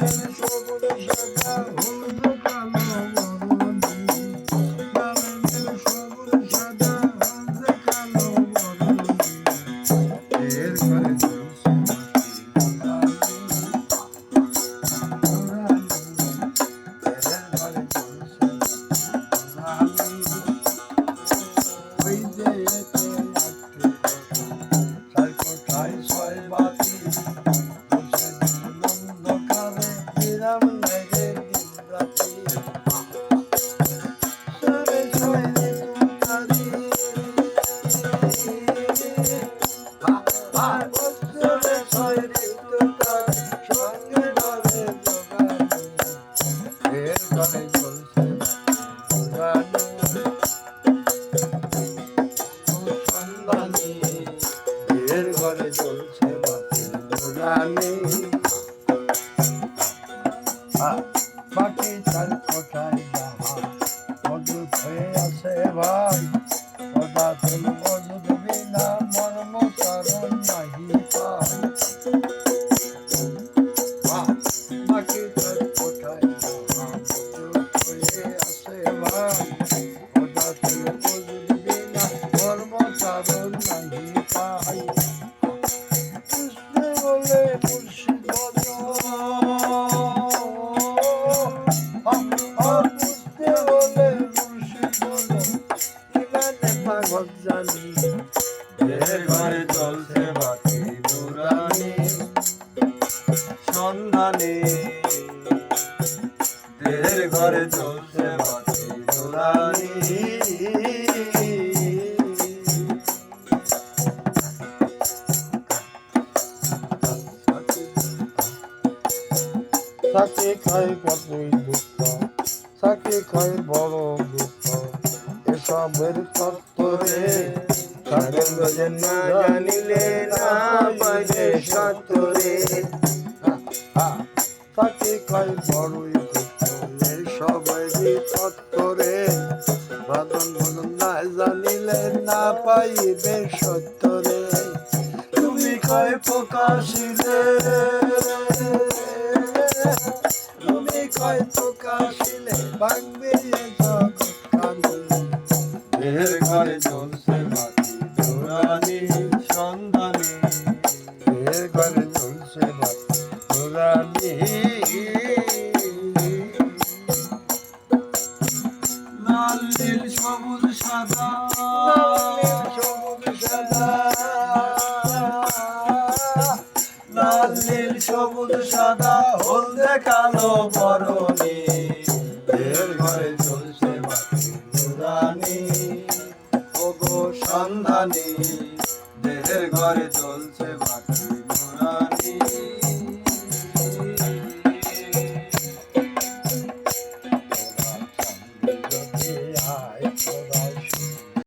ঘরে বাকি চার কোঠায় যাহা মজুদ হয়ে আছে ভাই সদা চল দেহের ঘরে চলছে বাতি নুরানি। সন্ধানে দেহের ঘরে চলছে বাতি নুরানি। সাকে খায় কতই দুঃখ সাকে খায় বড় দুঃখ। এসবের তত্ত্বরে সাধন না জানিলে না পাইলে খায় বড়ই দুঃখ এসবেরই তত্ত্বরে ভজন ভজন না জানিলে না পাইবে সত্তরে তুমি কয় প্রকাশিলে তুমি কয় প্রকাশিলে এ জগৎ কান্দি ঘরে চলছে নুরানি সন্ধানে। ঘরে চলছে পুরানি লাল, নীল, সবুজ, সাদা। সবুজ সাদা লাল, নীল, সবুজ, সাদা, হলদে কালো বরণী ঘরে চলছে নুরানি ওগো সন্ধানী দেহের ঘরে চলছে নুরানি